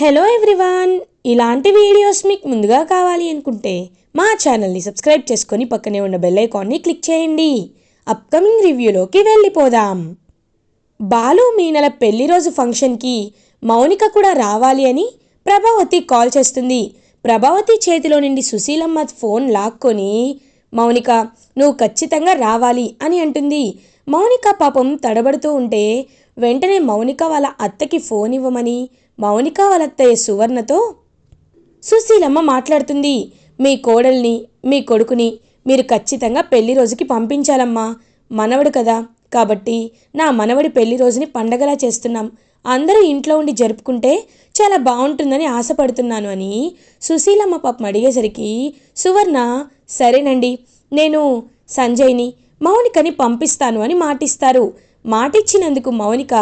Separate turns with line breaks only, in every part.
Hello everyone ఇలాంటి videos మీకు ముందుగా కావాలి అనుకుంటే మా ఛానల్ని సబ్స్క్రైబ్ చేసుకొని పక్కనే ఉన్న బెల్ ఐకాన్ని క్లిక్ చేయండి. అప్కమింగ్ రివ్యూలోకి వెళ్ళిపోదాం. బాలు మీనల పెళ్ళి రోజు ఫంక్షన్కి మౌనిక కూడా రావాలి అని ప్రభావతి కాల్ చేస్తుంది. ప్రభావతి చేతిలో నుండి సుశీలమ్మ ఫోన్ లాక్కొని మౌనిక నువ్వు ఖచ్చితంగా రావాలి అని అంటుంది. మౌనిక పాపం తడబడుతూ ఉంటే వెంటనే మౌనిక వాళ్ళ అత్తకి ఫోన్ ఇవ్వమని మౌనిక వాళ్ళత్తయ్య సువర్ణతో సుశీలమ్మ మాట్లాడుతుంది. మీ కోడల్ని మీ కొడుకుని మీరు ఖచ్చితంగా పెళ్ళి రోజుకి పంపించాలమ్మా. మనవడు కదా. కాబట్టి నా మనవడి పెళ్ళి రోజుని పండగలా చేస్తున్నాం. అందరూ ఇంట్లో ఉండి జరుపుకుంటే చాలా బాగుంటుందని ఆశపడుతున్నాను అని సుశీలమ్మ పాపం అడిగేసరికి సువర్ణ సరేనండి నేను సంజయ్ని మౌనికని పంపిస్తాను అని మాటిస్తారు. మాటిచ్చినందుకు మౌనిక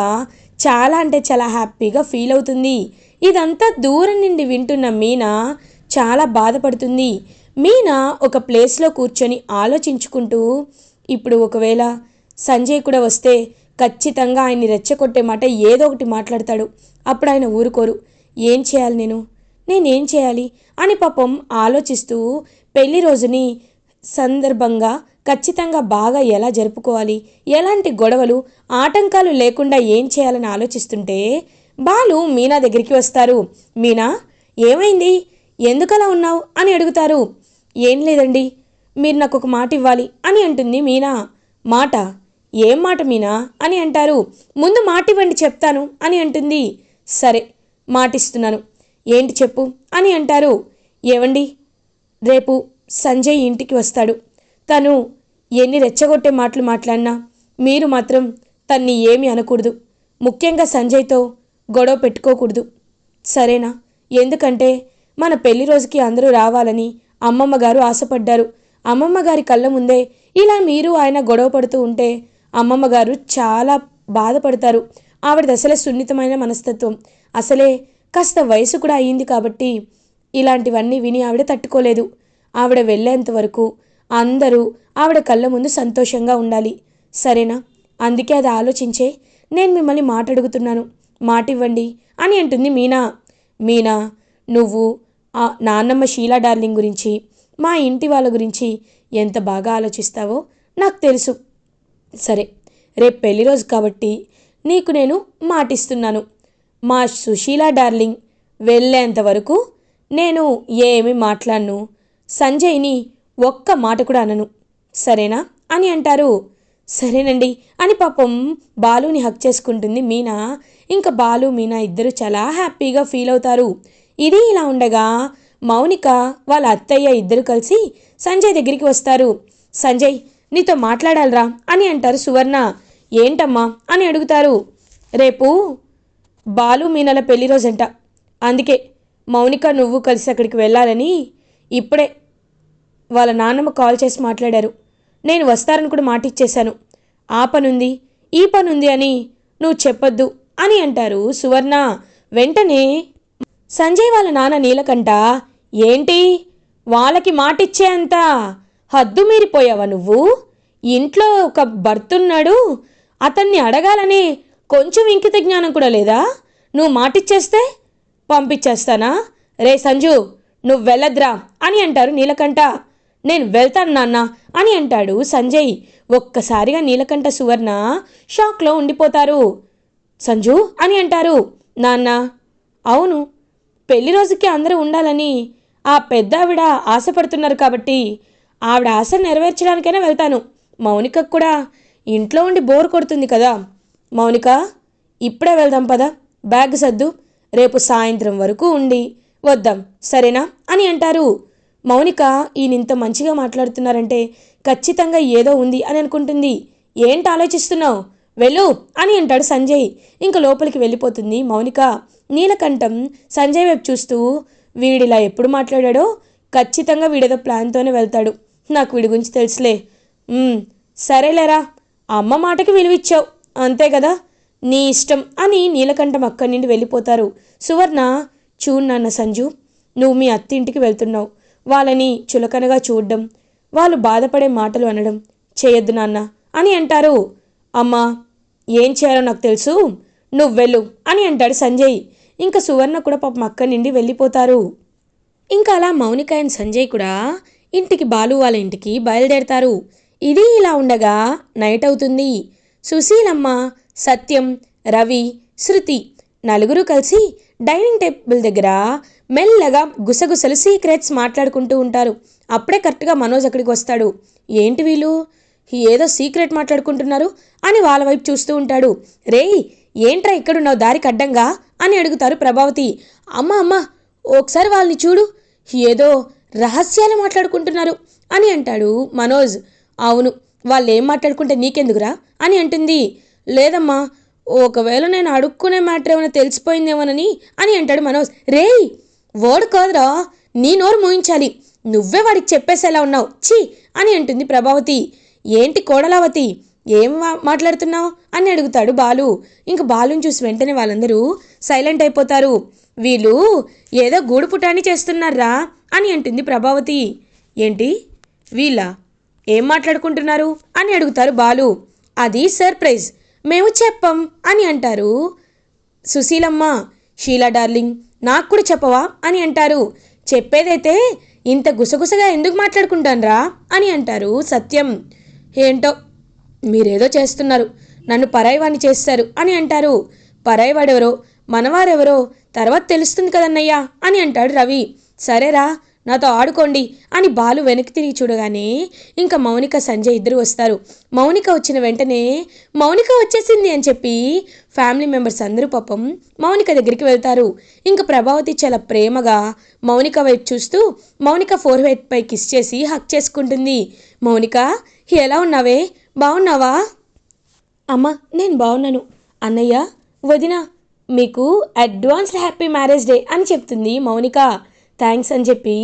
చాలా అంటే చాలా హ్యాపీగా ఫీల్ అవుతుంది. ఇదంతా దూరం నుండి వింటున్న మీనా చాలా బాధపడుతుంది. మీనా ఒక ప్లేస్లో కూర్చొని ఆలోచించుకుంటూ ఇప్పుడు ఒకవేళ సంజయ్ కూడా వస్తే ఖచ్చితంగా ఆయన్ని రెచ్చగొట్టే మాట ఏదో ఒకటి మాట్లాడతాడు. అప్పుడు ఆయన ఊరుకోరు. ఏం చేయాలి నేను? నేనేం చేయాలి? అని పాపం ఆలోచిస్తూ పెళ్ళి రోజుని సందర్భంగా ఖచ్చితంగా బాగా ఎలా జరుపుకోవాలి? ఎలాంటి గొడవలు ఆటంకాలు లేకుండా ఏం చేయాలని ఆలోచిస్తుంటే బాలు మీనా దగ్గరికి వస్తారు. మీనా ఏమైంది? ఎందుకలా ఉన్నావు? అని అడుగుతారు. ఏం లేదండి మీరు నాకు ఒక మాట ఇవ్వాలి అని అంటుంది మీనా. మాట? ఏం మాట మీనా? అని అంటారు. ముందు మాట ఇవ్వండి చెప్తాను అని అంటుంది. సరే మాటిస్తున్నాను. ఏంటి చెప్పు అని అంటారు. ఏవండి? రేపు సంజయ్ ఇంటికి వస్తాడు. తను ఎన్ని రెచ్చగొట్టే మాటలు మాట్లాడినా మీరు మాత్రం తన్ని ఏమీ అనకూడదు. ముఖ్యంగా సంజయ్తో గొడవ పెట్టుకోకూడదు. సరేనా? ఎందుకంటే మన పెళ్ళి రోజుకి అందరూ రావాలని అమ్మమ్మ గారు ఆశపడ్డారు. అమ్మమ్మ గారి కళ్ళ ముందే ఇలా మీరు ఆయన గొడవ పడుతూ ఉంటే అమ్మమ్మ గారు చాలా బాధపడతారు. ఆవిడది అసలే సున్నితమైన మనస్తత్వం. అసలే కాస్త వయసు కూడా అయ్యింది కాబట్టి ఇలాంటివన్నీ విని ఆవిడ తట్టుకోలేదు. ఆవిడ వెళ్ళేంత వరకు అందరూ ఆవిడ కళ్ళ ముందు సంతోషంగా ఉండాలి. సరేనా? అందుకే అది ఆలోచించే నేను మిమ్మల్ని మాట అడుగుతున్నాను మాట ఇవ్వండి అని అంటుంది మీనా. మీనా నువ్వు నాన్నమ్మ షీలా డార్లింగ్ గురించి మా ఇంటి వాళ్ళ గురించి ఎంత బాగా ఆలోచిస్తావో నాకు తెలుసు. సరే రేపు పెళ్ళి రోజు కాబట్టి నీకు నేను మాటిస్తున్నాను. మా సుశీల డార్లింగ్ వెళ్ళేంత వరకు నేను ఏమి మాట్లాడను? సంజయ్ని ఒక్క మాట కూడా అనను. సరేనా? అని అంటారు. సరేనండి అని పాపం బాలుని హక్ చేసుకుంటుంది మీనా. ఇంకా బాలు మీనా ఇద్దరు చాలా హ్యాపీగా ఫీల్ అవుతారు. ఇది ఇలా ఉండగా మౌనిక వాళ్ళ అత్తయ్య ఇద్దరు కలిసి సంజయ్ దగ్గరికి వస్తారు. సంజయ్ నీతో మాట్లాడాలరా అని అంటారు సువర్ణ. ఏంటమ్మా? అని అడుగుతారు. రేపు బాలు మీనల పెళ్ళి రోజంట. అందుకే మౌనిక నువ్వు కలిసి అక్కడికి వెళ్ళాలని ఇప్పుడే వాళ్ళ నాన్నమ్మ కాల్ చేసి మాట్లాడారు. నేను వస్తారని కూడా మాటిచ్చేశాను ఆ పనుంది ఈ పనుంది అని నువ్వు చెప్పొద్దు అని అంటారు సువర్ణ. వెంటనే సంజయ్ వాళ్ళ నాన్న నీలకంట ఏంటి? వాళ్ళకి మాటిచ్చే అంత హద్దు మీరిపోయావా నువ్వు? ఇంట్లో ఒక భర్తున్నాడు అతన్ని అడగాలని కొంచెం ఇంకిత జ్ఞానం కూడా లేదా? నువ్వు మాటిచ్చేస్తే పంపించేస్తానా రే సంజు నువ్వు వెళ్ళద్రా అని అంటారు నీలకంఠ. నేను వెళ్తాను నాన్న అని అంటాడు సంజయ్. ఒక్కసారిగా నీలకంఠ సువర్ణ షాక్లో ఉండిపోతారు. సంజు అని అంటారు. నాన్న అవును పెళ్ళి రోజుకి అందరూ ఉండాలని ఆ పెద్ద ఆవిడ ఆశపడుతున్నారు కాబట్టి ఆవిడ ఆశ నెరవేర్చడానికైనా వెళ్తాను. మౌనికకు కూడా ఇంట్లో ఉండి బోర్ కొడుతుంది కదా. మౌనిక ఇప్పుడే వెళ్దాం పదా. బ్యాగ్ సర్దు. రేపు సాయంత్రం వరకు ఉండి వద్దాం సరేనా? అని అంటారు. మౌనిక ఈయన ఇంత మంచిగా మాట్లాడుతున్నారంటే ఖచ్చితంగా ఏదో ఉంది అని అనుకుంటుంది. ఏంటి ఆలోచిస్తున్నావు? వెళ్ళు అని అంటాడు సంజయ్. ఇంకా లోపలికి వెళ్ళిపోతుంది మౌనిక. నీలకంఠం సంజయ్ వైపు చూస్తూ వీడిలా ఎప్పుడు మాట్లాడాడో? ఖచ్చితంగా వీడేదో ప్లాన్తోనే వెళ్తాడు. నాకు వీడి గురించి తెలుసులే. సరేలేరా. అమ్మ మాటకి విలువిచ్చావు. అంతే కదా? నీ ఇష్టం అని నీలకంఠం అక్కడి నుండి వెళ్ళిపోతారు. సువర్ణ చూడు నాన్న సంజు నువ్వు మీ అత్తింటికి వెళ్తున్నావు. వాళ్ళని చులకనగా చూడడం వాళ్ళు బాధపడే మాటలు అనడం చేయొద్దు నాన్న. అని అంటారు. అమ్మా ఏం చేయాలో నాకు తెలుసు. నువ్వు వెళ్ళు అని అంటాడు సంజయ్. ఇంకా సువర్ణ కూడా పాపం అక్కడి నుండి వెళ్ళిపోతారు. ఇంకా అలా మౌనిక అండ్ సంజయ్ కూడా ఇంటికి బాలు వాళ్ళ ఇంటికి బయలుదేరతారు. ఇది ఇలా ఉండగా నైట్ అవుతుంది. సుశీలమ్మ సత్యం రవి శృతి నలుగురు కలిసి డైనింగ్ టేబుల్ దగ్గర మెల్లగా గుసగుసలు సీక్రెట్స్ మాట్లాడుకుంటూ ఉంటారు. అప్పుడే కరెక్ట్గా మనోజ్ అక్కడికి వస్తాడు. ఏంటి వీళ్ళు? ఏదో సీక్రెట్ మాట్లాడుకుంటున్నారు అని వాళ్ళ వైపు చూస్తూ ఉంటాడు. రేయ్ ఏంట్రా ఇక్కడున్నావు? దారికి అడ్డంగా అని అడుగుతారు ప్రభావతి. అమ్మ అమ్మ ఒకసారి వాళ్ళని చూడు. ఏదో రహస్యాలు మాట్లాడుకుంటున్నారు అని అంటాడు మనోజ్. అవును వాళ్ళు ఏం మాట్లాడుకుంటే నీకెందుకురా? అని అంటుంది. లేదమ్మా ఒకవేళ నేను అడుక్కునే మ్యాటర్ ఏమైనా తెలిసిపోయిందేమోనని అని అంటాడు మనోజ్. రేయ్ వర్డ్ కాదురా నీ నోరు మూయించాలి. నువ్వే వాడికి చెప్పేసేలా ఉన్నావు. ఛీ అని అంటుంది ప్రభావతి. ఏంటి కోడలావతి ఏం మాట్లాడుతున్నావు? అని అడుగుతాడు బాలు. ఇంక బాలుని చూసి వెంటనే వాళ్ళందరూ సైలెంట్ అయిపోతారు. వీళ్ళు ఏదో గూడు పుటాన్ని చేస్తున్నారా అని అంటుంది ప్రభావతి. ఏంటి? వీళ్ళ? ఏం మాట్లాడుకుంటున్నారు? అని అడుగుతారు బాలు. అది సర్ప్రైజ్. మేము చెప్పం అని అంటారు. సుశీలమ్మ షీలా డార్లింగ్ నాకు కూడా చెప్పవా అని అంటారు. చెప్పేదైతే ఇంత గుసగుసగా ఎందుకు మాట్లాడుకుంటాన్రా అని అంటారు సత్యం. ఏంటో మీరేదో చేస్తున్నారు నన్ను పరాయివాణ్ణి చేస్తారు అని అంటారు. పరాయివాడెవరో మనవారెవరో తర్వాత తెలుస్తుంది కదన్నయ్యా అని అంటాడు రవి. సరేరా నాతో ఆడుకోండి అని బాలు వెనక్కి తిరిగి చూడగానే ఇంకా మౌనిక సంజయ్ ఇద్దరు వస్తారు. మౌనిక వచ్చిన వెంటనే మౌనిక వచ్చేసింది అని చెప్పి ఫ్యామిలీ మెంబర్స్ అందరూ పాపం మౌనిక దగ్గరికి వెళ్తారు. ఇంకా ప్రభావతి చాలా ప్రేమగా మౌనిక వైపు చూస్తూ మౌనిక ఫోర్ హెడ్ పై కిస్ చేసి హక్ చేసుకుంటుంది. మౌనిక ఎలా ఉన్నావే? బాగున్నావా? అమ్మా నేను బాగున్నాను. అన్నయ్య వదిన మీకు అడ్వాన్స్డ్ హ్యాపీ మ్యారేజ్ డే అని చెప్తుంది మౌనిక. థ్యాంక్స్ అని చెప్పి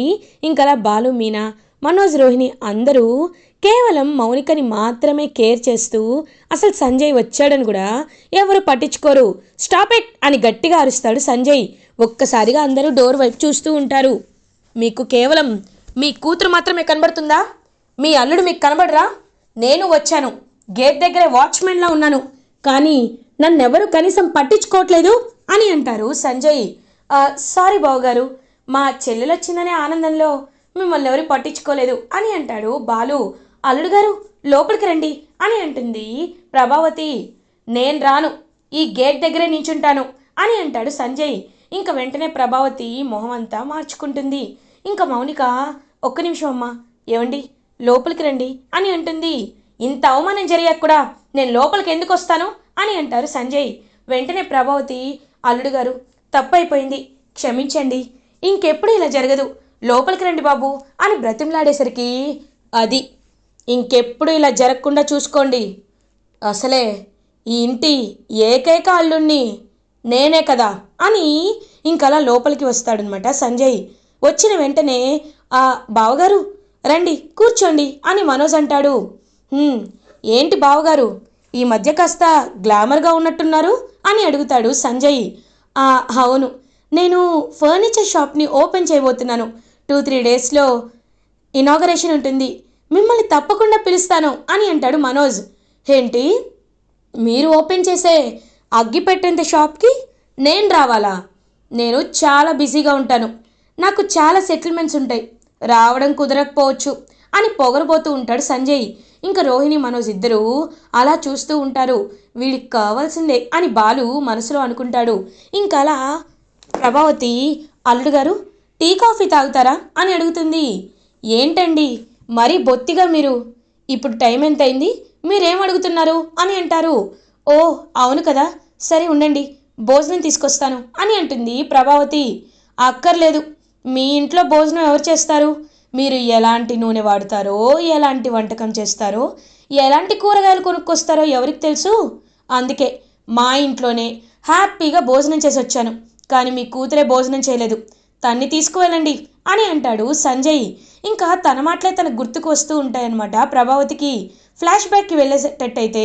ఇంకలా బాలు మీనా మనోజ్ రోహిణి అందరూ కేవలం మౌనికని మాత్రమే కేర్ చేస్తూ అసలు సంజయ్ వచ్చాడని కూడా ఎవరు పట్టించుకోరు. స్టాప్ ఇట్ అని గట్టిగా అరుస్తాడు సంజయ్. ఒక్కసారిగా అందరూ డోర్ వైపు చూస్తూ ఉంటారు. మీకు కేవలం మీ కూతురు మాత్రమే కనబడుతుందా? మీ అల్లుడు మీకు కనబడరా? నేను వచ్చాను. గేట్ దగ్గరే వాచ్మెన్లా ఉన్నాను. కానీ నన్నెవరు కనీసం పట్టించుకోవట్లేదు అని అంటారు సంజయ్. సారీ బావగారు. మా చెల్లెలు వచ్చిందనే ఆనందంలో మిమ్మల్ని ఎవరు పట్టించుకోలేదు అని అంటాడు బాలు. అల్లుడు గారు లోపలికి రండి అని అంటుంది ప్రభావతి. నేను రాను ఈ గేట్ దగ్గరే నించుంటాను అని అంటాడు సంజయ్. ఇంకా వెంటనే ప్రభావతి మొహం అంతా మార్చుకుంటుంది. ఇంకా మౌనిక ఒక్క నిమిషం అమ్మా ఏమండి లోపలికి రండి అని అంటుంది. ఇంత అవమానం జరిగాక కూడా నేను లోపలికి ఎందుకు వస్తాను అని అంటారు సంజయ్. వెంటనే ప్రభావతి అల్లుడు గారు తప్పైపోయింది క్షమించండి ఇంకెప్పుడు ఇలా జరగదు. లోపలికి రండి బాబు అని బ్రతిమలాడేసరికి అది. ఇంకెప్పుడు ఇలా జరగకుండా చూసుకోండి. అసలే ఈ ఇంటి ఏకైక అల్లుణ్ణి నేనే కదా అని ఇంకలా లోపలికి వస్తాడనమాట సంజయ్. వచ్చిన వెంటనే ఆ బావగారు రండి కూర్చోండి అని మనోజ్ అంటాడు. ఏంటి బావగారు ఈ మధ్య కాస్త గ్లామర్గా ఉన్నట్టున్నారు? అని అడుగుతాడు సంజయ్. అవును నేను ఫర్నిచర్ షాప్ని ఓపెన్ చేయబోతున్నాను. టూ త్రీ డేస్లో ఇనాగరేషన్ ఉంటుంది. మిమ్మల్ని తప్పకుండా పిలుస్తాను అని అంటాడు మనోజ్. ఏంటి? మీరు ఓపెన్ చేసే అగ్గిపెట్టేంత షాప్కి నేను రావాలా? నేను చాలా బిజీగా ఉంటాను. నాకు చాలా సెటిల్మెంట్స్ ఉంటాయి. రావడం కుదరకపోవచ్చు అని పొగరబోతూ ఉంటాడు సంజయ్. ఇంకా రోహిణి మనోజ్ ఇద్దరూ అలా చూస్తూ ఉంటారు. వీళ్ళకి కావాల్సిందే అని బాలు మనసులో అనుకుంటాడు. ఇంకా అలా ప్రభావతి అల్లుడు గారు టీ కాఫీ తాగుతారా? అని అడుగుతుంది. ఏంటండి? మరీ బొత్తిగా మీరు. ఇప్పుడు టైం ఎంతైంది మీరేం అడుగుతున్నారు? అని అంటారు. ఓ అవును కదా. సరే ఉండండి. భోజనం తీసుకొస్తాను. అని అంటుంది ప్రభావతి. అక్కర్లేదు. మీ ఇంట్లో భోజనం ఎవరు చేస్తారు? మీరు ఎలాంటి నూనె వాడతారో ఎలాంటి వంటకం చేస్తారో ఎలాంటి కూరగాయలు కొనుక్కొస్తారో ఎవరికి తెలుసు? అందుకే మా ఇంట్లోనే హ్యాపీగా భోజనం చేసి వచ్చాను కానీ మీ కూతురే భోజనం చేయలేదు. తన్ని తీసుకువెళ్ళండి అని అంటాడు సంజయ్. ఇంకా తన మాటలే తనకు గుర్తుకు వస్తూ ఉంటాయన్నమాట. ప్రభావతికి ఫ్లాష్ బ్యాక్కి వెళ్ళేటట్టయితే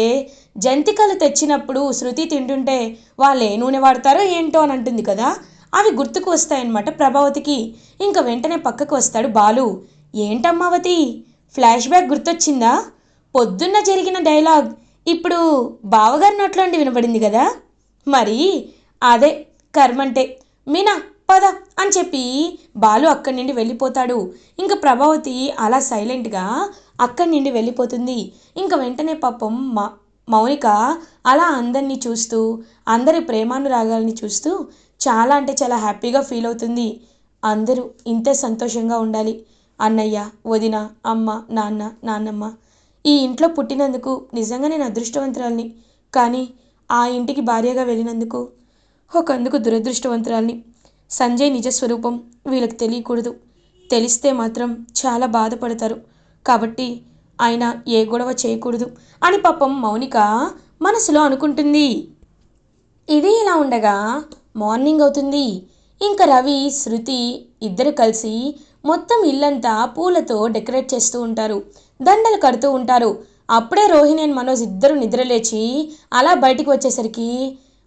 జంతికలు తెచ్చినప్పుడు శృతి తింటుంటే వాళ్ళే నూనె వాడతారో ఏంటో అని అంటుంది కదా. అవి గుర్తుకు వస్తాయన్నమాట ప్రభావతికి. ఇంకా వెంటనే పక్కకు వస్తాడు బాలు. ఏంటమ్మావతి ఫ్లాష్ బ్యాక్ గుర్తొచ్చిందా? పొద్దున్న జరిగిన డైలాగ్. ఇప్పుడు బావగారి నోట్లోండి వినబడింది కదా. మరి అదే కర్మంటే. మీనా పద అని చెప్పి బాలు అక్కడి నుండి వెళ్ళిపోతాడు. ఇంకా ప్రభావతి అలా సైలెంట్గా అక్కడి నుండి వెళ్ళిపోతుంది. ఇంకా వెంటనే పాపం మా మౌనిక అలా అందరినీ చూస్తూ అందరి ప్రేమానురాగాల్ని చూస్తూ చాలా అంటే చాలా హ్యాపీగా ఫీల్ అవుతుంది. అందరూ ఇంతే సంతోషంగా ఉండాలి. అన్నయ్య వదిన అమ్మ నాన్న నాన్నమ్మ. ఈ ఇంట్లో పుట్టినందుకు నిజంగా నేను అదృష్టవంతురాల్ని. కానీ ఆ ఇంటికి భార్యగా వెళ్ళినందుకు ఒకందుకు దురదృష్టవంతురాల్ని. సంజయ్ నిజస్వరూపం వీళ్ళకి తెలియకూడదు. తెలిస్తే మాత్రం చాలా బాధపడతారు. కాబట్టి ఆయన ఏ గొడవ చేయకూడదు అని పాపం మౌనిక మనసులో అనుకుంటుంది. ఇది ఇలా ఉండగా మార్నింగ్ అవుతుంది. ఇంకా రవి శృతి ఇద్దరు కలిసి మొత్తం ఇల్లంతా పూలతో డెకరేట్ చేస్తూ ఉంటారు. దండలు కడుతూ ఉంటారు. అప్పుడే రోహిణి అండ్ మనోజ్ ఇద్దరు నిద్రలేచి అలా బయటికి వచ్చేసరికి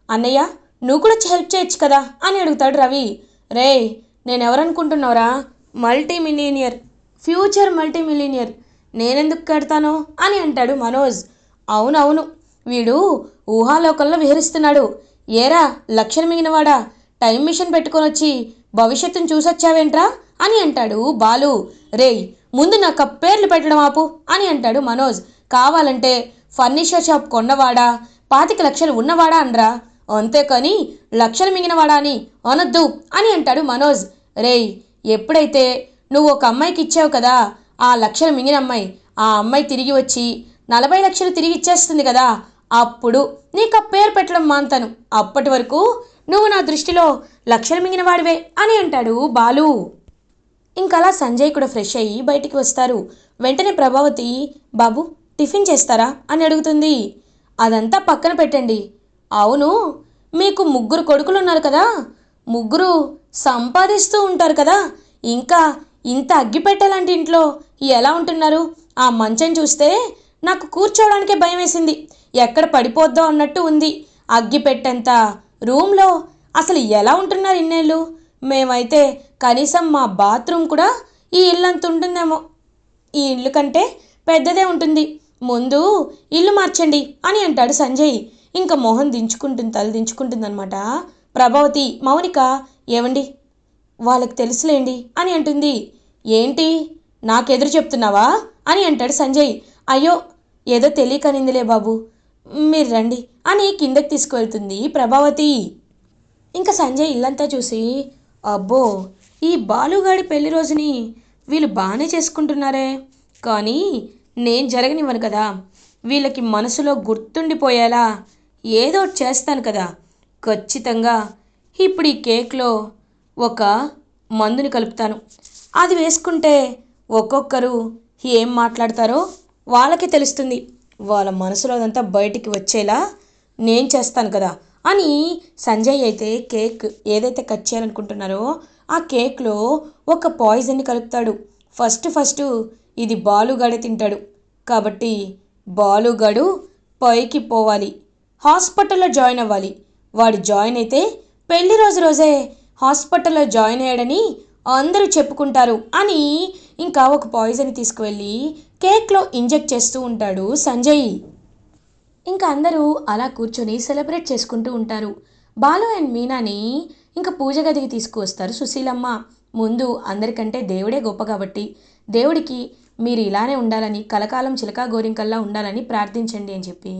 అన్నయ్య నువ్వు కూడా హెల్ప్ చేయొచ్చు కదా అని అడుగుతాడు రవి. రే నేను ఎవరనుకుంటున్నావురా multi millionaire future multi millionaire నేనెందుకు కడతాను అని అంటాడు మనోజ్. అవునవును. వీడు ఊహాలోకంలో విహరిస్తున్నాడు. ఏరా లక్షలు మిగినవాడా టైం మిషన్ పెట్టుకొని వచ్చి భవిష్యత్తును చూసొచ్చావేంట్రా? అని అంటాడు బాలు. రేయ్ ముందు నా పేర్లు పెట్టడం ఆపు అని అంటాడు మనోజ్. కావాలంటే ఫర్నిచర్ షాప్ కొన్నవాడా? పాతిక లక్షలు ఉన్నవాడా అనరా? అంతేకాని లక్షలు మిగినవాడా అని అనొద్దు అని అంటాడు మనోజ్. రేయ్ ఎప్పుడైతే నువ్వు ఒక అమ్మాయికి ఇచ్చావు కదా ఆ లక్షలు మింగిన అమ్మాయి ఆ అమ్మాయి తిరిగి వచ్చి నలభై లక్షలు తిరిగి ఇచ్చేస్తుంది కదా అప్పుడు నీకు ఆ పేరు పెట్టడం మాంతాను అప్పటి వరకు నువ్వు నా దృష్టిలో లక్షలు మింగిన వాడివే అని అంటాడు బాలు. ఇంకలా సంజయ్ కూడా ఫ్రెష్ అయ్యి బయటికి వస్తారు. వెంటనే ప్రభావతి బాబు టిఫిన్ చేస్తారా? అని అడుగుతుంది. అదంతా పక్కన పెట్టండి. అవును మీకు ముగ్గురు కొడుకులు ఉన్నారు కదా. ముగ్గురు సంపాదిస్తూ ఉంటారు కదా. ఇంకా ఇంత అగ్గిపెట్టాలంటే ఇంట్లో ఎలా ఉంటున్నారు? ఆ మంచం చూస్తే నాకు కూర్చోవడానికే భయం వేసింది ఎక్కడ పడిపోద్దో అన్నట్టు ఉంది. అగ్గిపెట్టేంత రూమ్లో అసలు ఎలా ఉంటున్నారు ఇన్నేళ్ళు? మేమైతే కనీసం మా బాత్రూమ్ కూడా ఈ ఇల్లు అంత ఉంటుందేమో. ఈ ఇల్లు కంటే పెద్దదే ఉంటుంది. ముందు ఇల్లు మార్చండి అని అంటాడు సంజయ్. ఇంకా మోహన్ దించుకుంటుంది తల దించుకుంటుందన్నమాట. ప్రభావతి మౌనిక ఏవండి? వాళ్ళకి తెలుసులేండి అని అంటుంది. ఏంటి? నాకెదురు చెప్తున్నావా? అని అంటాడు సంజయ్. అయ్యో ఏదో తెలియకనిందిలే బాబు. మీరు రండి అని కిందకి తీసుకువెళ్తుంది ప్రభావతి. ఇంకా సంజయ్ ఇల్లంతా చూసి అబ్బో ఈ బాలుగాడి పెళ్ళి రోజుని వీళ్ళు బాగానే చేసుకుంటున్నారే. కానీ నేను జరగనివ్వను కదా. వీళ్ళకి మనసులో గుర్తుండిపోయేలా ఏదో ఒకటి చేస్తాను కదా. ఖచ్చితంగా ఇప్పుడు ఈ కేక్లో ఒక మందుని కలుపుతాను. అది వేసుకుంటే ఒక్కొక్కరు ఏం మాట్లాడతారో వాళ్ళకే తెలుస్తుంది. వాళ్ళ మనసులో అదంతా బయటికి వచ్చేలా నేను చేస్తాను కదా అని సంజయ్ అయితే కేక్ ఏదైతే కట్ చేయాలనుకుంటున్నారో ఆ కేక్లో ఒక పాయిజన్ని కలుపుతాడు. ఫస్ట్ ఫస్ట్ ఇది బాలుగాడే తింటాడు. కాబట్టి బాలుగాడు పైకి పోవాలి. హాస్పిటల్లో జాయిన్ అవ్వాలి. వాడు జాయిన్ అయితే పెళ్ళి రోజు రోజే హాస్పిటల్లో జాయిన్ అయ్యాడని అందరూ చెప్పుకుంటారు అని ఇంకా ఒక పాయిజన్ తీసుకువెళ్ళి కేక్లో ఇంజెక్ట్ చేస్తూ ఉంటాడు సంజయ్. ఇంకా అందరూ అలా కూర్చొని సెలబ్రేట్ చేసుకుంటూ ఉంటారు. బాలు అండ్ మీనాని ఇంకా పూజ గదికి తీసుకువస్తారు సుశీలమ్మ. ముందు అందరికంటే దేవుడే గొప్ప కాబట్టి దేవుడికి మీరు ఇలానే ఉండాలని కలకాలం చిలకా గోరింకల్లా ఉండాలని ప్రార్థించండి అని చెప్పి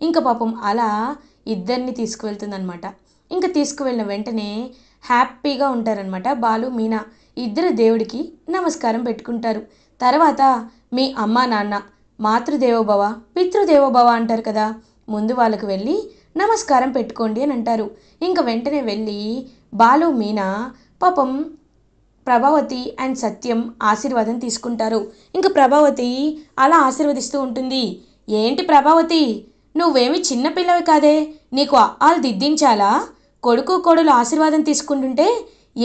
ఇంకా పాపం అలా ఇద్దరిని తీసుకువెళ్తుందనమాట ఇంకా తీసుకువెళ్ళిన వెంటనే హ్యాపీగా ఉంటారనమాట బాలు మీనా. ఇద్దరు దేవుడికి నమస్కారం పెట్టుకుంటారు. తర్వాత మీ అమ్మా నాన్న మాతృదేవోభవ పితృదేవోభవ అంటారు కదా. ముందు వాళ్ళకు వెళ్ళి నమస్కారం పెట్టుకోండి అని అంటారు. ఇంకా వెంటనే వెళ్ళి బాలు మీనా పాపం ప్రభావతి అండ్ సత్యం ఆశీర్వాదం తీసుకుంటారు. ఇంకా ప్రభావతి అలా ఆశీర్వదిస్తూ ఉంటుంది. ఏంటి ప్రభావతి? నువ్వేమి చిన్నపిల్లవి కాదే? నీకు ఆలు దిద్దించాలా? కొడుకు కోడలు ఆశీర్వాదం తీసుకుంటుంటే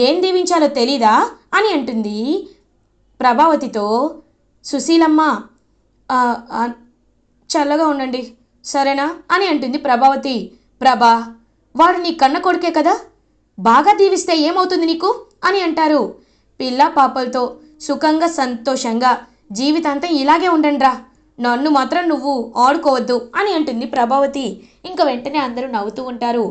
ఏం దీవించాలో తెలీదా? అని అంటుంది ప్రభావతితో. సుశీలమ్మ చల్లగా ఉండండి. సరేనా అని అంటుంది ప్రభావతి. ప్రభా వాడు నీ కన్న కొడుకే కదా? బాగా దీవిస్తే ఏమవుతుంది నీకు? అని అంటారు. పిల్ల పాపలతో సుఖంగా సంతోషంగా జీవితాంతం ఇలాగే ఉండండిరా. నన్ను మాత్రం నువ్వు ఆడుకోవద్దు అని అంటుంది ప్రభావతి. ఇంకా వెంటనే అందరూ నవ్వుతూ ఉంటారు.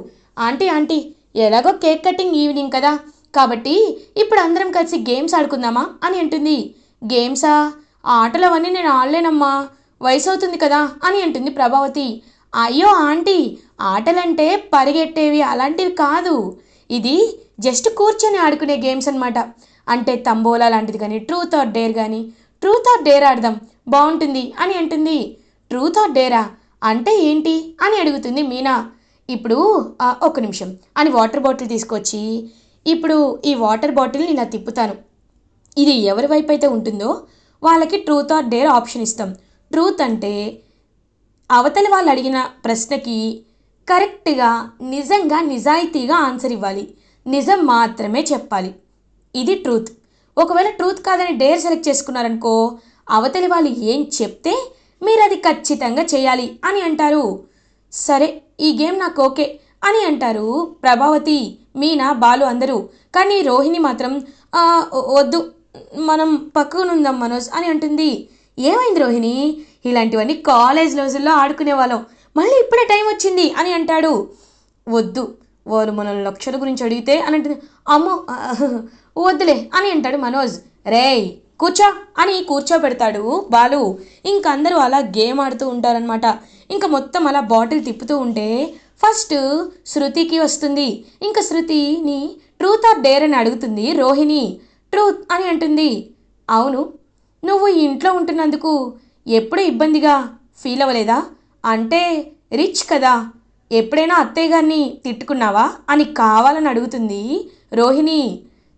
ఆంటీ ఆంటీ ఎలాగో కేక్ కటింగ్ ఈవినింగ్ కదా. కాబట్టి ఇప్పుడు అందరం కలిసి గేమ్స్ ఆడుకుందామా అని అంటుంది. గేమ్సా? ఆటలు అవన్నీ నేను ఆడలేనమ్మా. వయసు అవుతుంది కదా అని అంటుంది ప్రభావతి. అయ్యో ఆంటీ ఆటలంటే పరిగెట్టేవి అలాంటివి కాదు. ఇది జస్ట్ కూర్చొని ఆడుకునే గేమ్స్ అనమాట అంటే తంబోలా లాంటిది కానీ ట్రూత్ ఆర్ డేర్ కానీ ట్రూత్ ఆర్ డేర్ ఆడదాం. బాగుంటుంది అని అంటుంది. ట్రూత్ ఆర్ డేరా? అంటే ఏంటి? అని అడుగుతుంది మీనా. ఇప్పుడు ఒక ఒక్క నిమిషం. అని వాటర్ బాటిల్ తీసుకొచ్చి ఇప్పుడు ఈ వాటర్ బాటిల్ని ఇలా తిప్పుతాను. ఇది ఎవరి వైపు అయితే ఉంటుందో వాళ్ళకి ట్రూత్ ఆర్ డేర్ ఆప్షన్ ఇస్తాం. ట్రూత్ అంటే అవతలి వాళ్ళు అడిగిన ప్రశ్నకి కరెక్ట్గా నిజంగా నిజాయితీగా ఆన్సర్ ఇవ్వాలి. నిజం మాత్రమే చెప్పాలి. ఇది ట్రూత్. ఒకవేళ ట్రూత్ కాదని డేర్ సెలెక్ట్ చేసుకున్నారనుకో అవతలి వాళ్ళు ఏం చెప్తే మీరు అది ఖచ్చితంగా చేయాలి అని అంటారు. సరే ఈ గేమ్ నాకు ఓకే అని అంటారు ప్రభావతి మీనా బాలు అందరూ. కానీ రోహిణి మాత్రం వద్దు మనం పక్కనుందాం మనోజ్ అని అంటుంది. ఏమైంది రోహిణి? ఇలాంటివన్నీ కాలేజ్ రోజుల్లో ఆడుకునే వాళ్ళం. మళ్ళీ ఇప్పుడే టైం వచ్చింది అని అంటాడు. వద్దు వారు మన లక్షల గురించి అడిగితే అని అంటుంది. అమ్మో వద్దులే అని అంటాడు మనోజ్. రేయ్ కూర్చో అని కూర్చోబెడతాడు బాలు. ఇంక అందరూ అలా గేమ్ ఆడుతూ ఉంటారనమాట ఇంకా మొత్తం అలా బాటిల్ తిప్పుతూ ఉంటే ఫస్ట్ శృతికి వస్తుంది. ఇంకా శృతిని ట్రూత్ ఆర్ డేర్ అని అడుగుతుంది రోహిణి. ట్రూత్ అని అంటుంది. అవును నువ్వు ఇంట్లో ఉంటున్నందుకు ఎప్పుడూ ఇబ్బందిగా ఫీల్ అవ్వలేదా? అంటే రిచ్ కదా. ఎప్పుడైనా అత్తయ్య గారిని తిట్టుకున్నావా అని కావాలని అడుగుతుంది రోహిణి.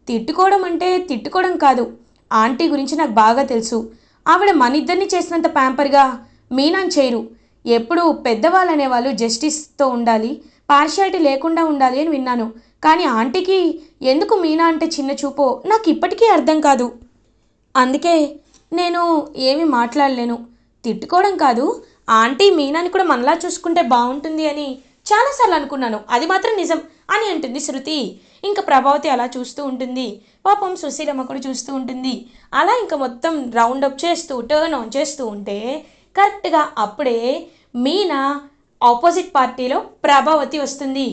తిట్టుకోవడం అంటే తిట్టుకోవడం కాదు. ఆంటీ గురించి నాకు బాగా తెలుసు. ఆవిడ మన ఇద్దరిని చేసినంత ప్యాంపర్గా మీనాన్ చేయరు. ఎప్పుడు పెద్దవాళ్ళు అనేవాళ్ళు జస్టిస్తో ఉండాలి పార్షియాలిటీ లేకుండా ఉండాలి అని విన్నాను. కానీ ఆంటీకి ఎందుకు మీనా అంటే చిన్న చూపో నాకు ఇప్పటికీ అర్థం కాదు. అందుకే నేను ఏమీ మాట్లాడలేను. తిట్టుకోవడం కాదు. ఆంటీ మీనాని కూడా మనలా చూసుకుంటే బాగుంటుంది అని చాలాసార్లు అనుకున్నాను. అది మాత్రం నిజం అని అంటుంది శృతి. ఇంకా ప్రభావతి అలా చూస్తూ ఉంటుంది. పాపం సుశీలమ్మ కూడా చూస్తూ ఉంటుంది. అలా ఇంకా మొత్తం రౌండ్ అప్ చేస్తూ టర్న్ ఆన్ చేస్తూ ఉంటే కరెక్ట్గా అప్పుడే మీనా ఆపోజిట్ పార్టీలో ప్రభావతి వస్తుంది.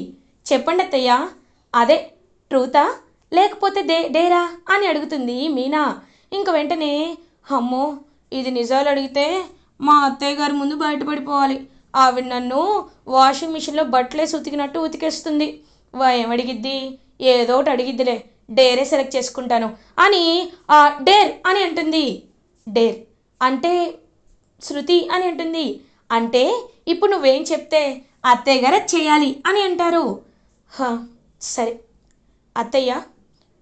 చెప్పండి అత్తయ్య అదే ట్రూతా లేకపోతే డే డేరా అని అడుగుతుంది మీనా. ఇంక వెంటనే అమ్మో ఇది నిజాలు అడిగితే మా అత్తయ్య గారి ముందు బయటపడిపోవాలి. ఆవిడ నన్ను వాషింగ్ మిషన్లో బట్టలేసి ఉతికినట్టు ఉతికేస్తుంది. వా ఏమడిగిద్ది? ఏదో ఒకటి అడిగిద్దిలే డేరే సెలెక్ట్ చేసుకుంటాను. అని ఆ డేర్ అని అంటుంది. డేర్ అంటే శృతి అని అంటుంది. అంటే ఇప్పుడు నువ్వేం చెప్తే అత్తయ్య గారు చేయాలి అని అంటారు. సరే. అత్తయ్య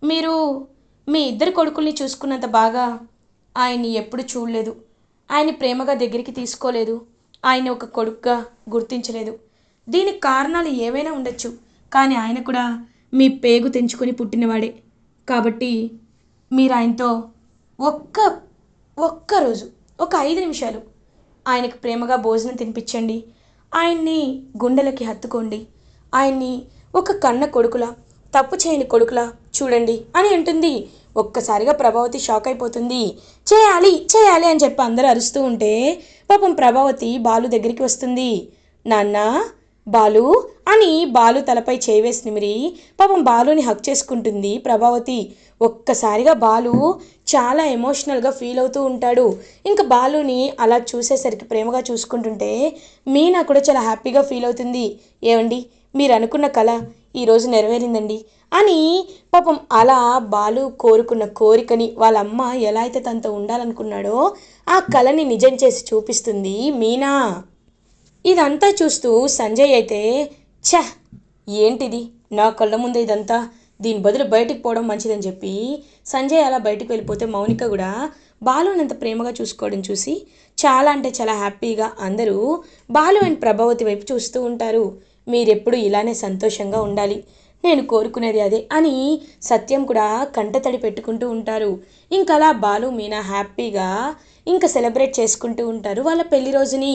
మీరు మీ ఇద్దరు కొడుకుల్ని చూసుకున్నంత బాగా ఆయన్ని ఎప్పుడు చూడలేదు. ఆయన్ని ప్రేమగా దగ్గరికి తీసుకోలేదు. ఆయన ఒక కొడుకుగా గుర్తించలేదు. దీనికి కారణాలు ఏవైనా ఉండొచ్చు. కానీ ఆయన కూడా మీ పేగు తెంచుకొని పుట్టినవాడే. కాబట్టి మీరు ఆయనతో ఒక్క ఒక్కరోజు ఒక ఐదు నిమిషాలు ఆయనకు ప్రేమగా భోజనం తినిపించండి. ఆయన్ని గుండెలకి హత్తుకోండి. ఆయన్ని ఒక కన్న కొడుకులా తప్పు చేయని కొడుకులా చూడండి అని అంటుంది. ఒక్కసారిగా ప్రభావతి షాక్ అయిపోతుంది. చేయాలి చేయాలి అని చెప్పి అందరూ అరుస్తూ ఉంటే పాపం ప్రభావతి బాలు దగ్గరికి వస్తుంది. నాన్న బాలు అని బాలు తలపై చేవేసి నిమిరి పాపం బాలుని హక్ చేసుకుంటుంది ప్రభావతి. ఒక్కసారిగా బాలు చాలా ఎమోషనల్గా ఫీల్ అవుతూ ఉంటాడు. ఇంకా బాలుని అలా చూసేసరికి ప్రేమగా చూసుకుంటుంటే మీనా కూడా చాలా హ్యాపీగా ఫీల్ అవుతుంది. ఏమండి మీరు అనుకున్న కళ ఈరోజు నెరవేరిందండి. అని పాపం అలా బాలు కోరుకున్న కోరికని వాళ్ళ అమ్మ ఎలా అయితే తనతో ఉండాలనుకున్నాడో ఆ కళని నిజం చేసి చూపిస్తుంది మీనా. ఇదంతా చూస్తూ సంజయ్ అయితే ఛ! ఏంటిది? నా కళ్ళ ముందే ఇదంతా? దీని బదులు బయటికి పోవడం మంచిదని చెప్పి సంజయ్ అలా బయటకు వెళ్ళిపోతే మౌనిక కూడా బాలునంత అంత ప్రేమగా చూసుకోవడం చూసి చాలా అంటే చాలా హ్యాపీగా అందరూ బాలు అండ్ ప్రభావతి వైపు చూస్తూ ఉంటారు. మీరెప్పుడు ఇలానే సంతోషంగా ఉండాలి. నేను కోరుకునేది అదే అని సత్యం కూడా కంటతడి పెట్టుకుంటూ ఉంటారు. ఇంకలా అలా బాలు మీనా హ్యాపీగా ఇంకా సెలబ్రేట్ చేసుకుంటూ ఉంటారు వాళ్ళ పెళ్ళి రోజుని.